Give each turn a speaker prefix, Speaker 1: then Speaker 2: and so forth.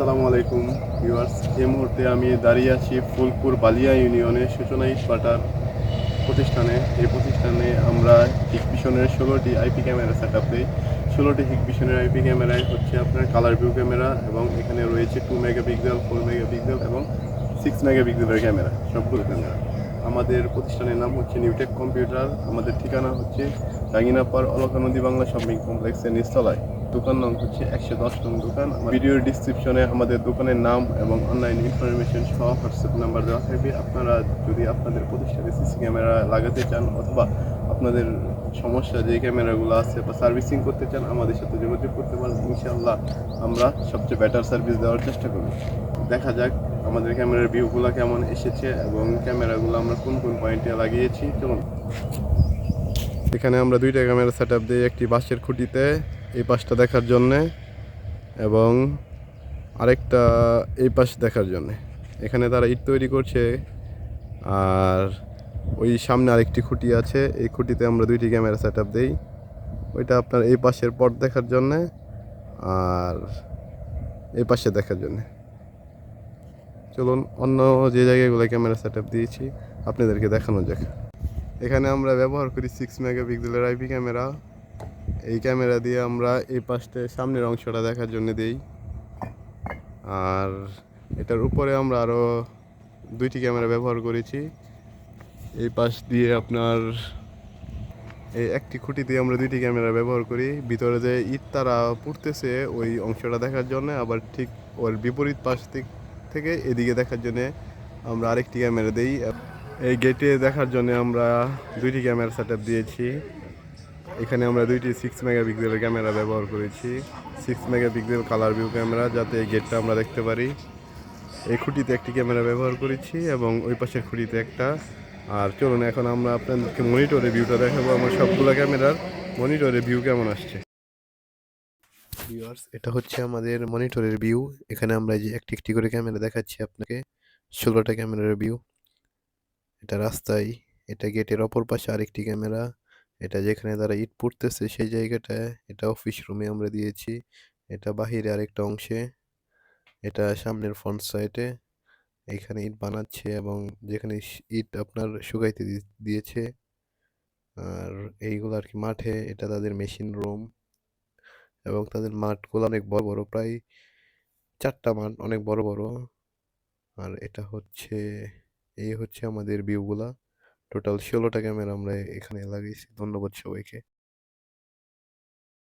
Speaker 1: আসসালামু আলাইকুম ভিউয়ার্স। এই মুহূর্তে আমি দাঁড়িয়ে আছি ফুলপুর বালিয়া ইউনিয়নের সূচনা ইটপাটার প্রতিষ্ঠানে। এই প্রতিষ্ঠানে আমরা হিকভিশনের ষোলোটি আইপি ক্যামেরা সেট আপ দিই ষোলোটি হিকভিশনের আইপি ক্যামেরায় হচ্ছে আপনার কালার ভিউ ক্যামেরা এবং এখানে রয়েছে টু মেগাপিক্সেল ফোর মেগাপিক্সেল এবং সিক্স মেগাপিক্সেলের ক্যামেরা, সবগুলো ক্যামেরা। আমাদের প্রতিষ্ঠানের নাম হচ্ছে নিউটেক কম্পিউটার আমাদের ঠিকানা হচ্ছে রাঙ্গিনাপাড় অলকা নদী বাংলা শপিং কমপ্লেক্সের নিচতলায়। দোকান নাম হচ্ছে একশো দশ নং দোকান। ভিডিওর ডিসক্রিপশনে আমাদের দোকানের নাম এবং অনলাইন ইনফরমেশন সহ হোয়াটসঅ্যাপ নাম্বার দেওয়া থাকবে। আপনারা যদি আপনাদের প্রতিষ্ঠানে সিসি ক্যামেরা লাগাতে চান অথবা আপনাদের সমস্যা যে ক্যামেরাগুলো আছে বা সার্ভিসিং করতে চান, আমাদের সাথে যোগাযোগ করতে পারেন। ইনশাআল্লাহ আমরা সবচেয়ে বেটার সার্ভিস দেওয়ার চেষ্টা করব। দেখা যাক আমাদের ক্যামেরার ভিউগুলো কেমন এসেছে এবং ক্যামেরাগুলো আমরা কোন কোন পয়েন্টে লাগিয়েছি, চলুন। এখানে আমরা দুইটা ক্যামেরা সেট আপ দিই একটি বাঁশের খুঁটিতে এই পাশটা দেখার জন্যে এবং আরেকটা এই পাশ দেখার জন্যে। এখানে তারা ইট তৈরি করছে আর ওই সামনে আরেকটি খুঁটি আছে, এই খুঁটিতে আমরা দুইটি ক্যামেরা সেট আপ দিই। ওইটা আপনার এই পাশের পট দেখার জন্যে আর এই পাশে দেখার জন্যে। চলুন অন্য যে জায়গাগুলো ক্যামেরা সেট দিয়েছি, আপনাদেরকে দেখানো যাক। এখানে আমরা ব্যবহার করি সিক্স মেগা মেগাপিক্সেলের আইপি ক্যামেরা এই ক্যামেরা দিয়ে আমরা এই পাশটা, সামনের অংশটা দেখার জন্য দিই। আর এটার উপরে আমরা আরও দুইটি ক্যামেরা ব্যবহার করেছি। এই পাশ দিয়ে আপনার, এই একটি খুঁটি দিয়ে আমরা দুইটি ক্যামেরা ব্যবহার করি। ভিতরে যে ইট তারা পুড়তেছে, ওই অংশটা দেখার জন্য। আবার ঠিক ওর বিপরীত পাশ দিক- থেকে এদিকে দেখার জন্য আমরা আরেকটি ক্যামেরা দিই। এই গেটে দেখার জন্য আমরা দুইটি ক্যামেরা সেট দিয়েছি। এখানে আমরা দুইটি সিক্স মেগাপিক্সেলের ক্যামেরা ব্যবহার করেছি। Six megapixel colour view camera, যাতে এই গেটটা আমরা দেখতে পারি। এই খুঁটিতে একটি ক্যামেরা ব্যবহার করেছি এবং ওই পাশের খুঁটিতে একটা। আর চলুন, এখন আমরা আপনাদেরকে মনিটরে ভিউটা দেখাবো। আমার সবগুলো ক্যামেরার মনিটরে ভিউ কেমন আসছে? ভিউয়ার্স এটা হচ্ছে আমাদের মনিটরের ভিউ এখানে আমরা যে একটি একটি করে ক্যামেরা দেখাচ্ছি আপনাকে। ষোলোটা ক্যামেরার ভিউ এটা রাস্তায়, এটা গেটের অপর পাশে আরেকটি ক্যামেরা এটা যেখানে তারা ইট পুড়তেছে সেই জায়গাটায়, এটা অফিস রুমে আমরা দিয়েছি। এটা বাহিরে আরেকটা অংশে। এটা সামনের ফ্রন্ট সাইডে এখানে ইট বানাচ্ছে এবং যেখানে ইট আপনার শুকাইতে দিয়েছে। আর এইগুলো আর কি মাঠে, এটা তাদের মেশিন রুম এবং তাদের মাঠগুলো অনেক বড় বড়, প্রায় চারটা মাঠ অনেক বড় বড়। আর এটা হচ্ছে, এই হচ্ছে আমাদের ভিউগুলা টোটাল ষোলোটা ক্যামেরা আমরা এখানে লাগিয়েছি। ধন্যবাদ সবাইকে।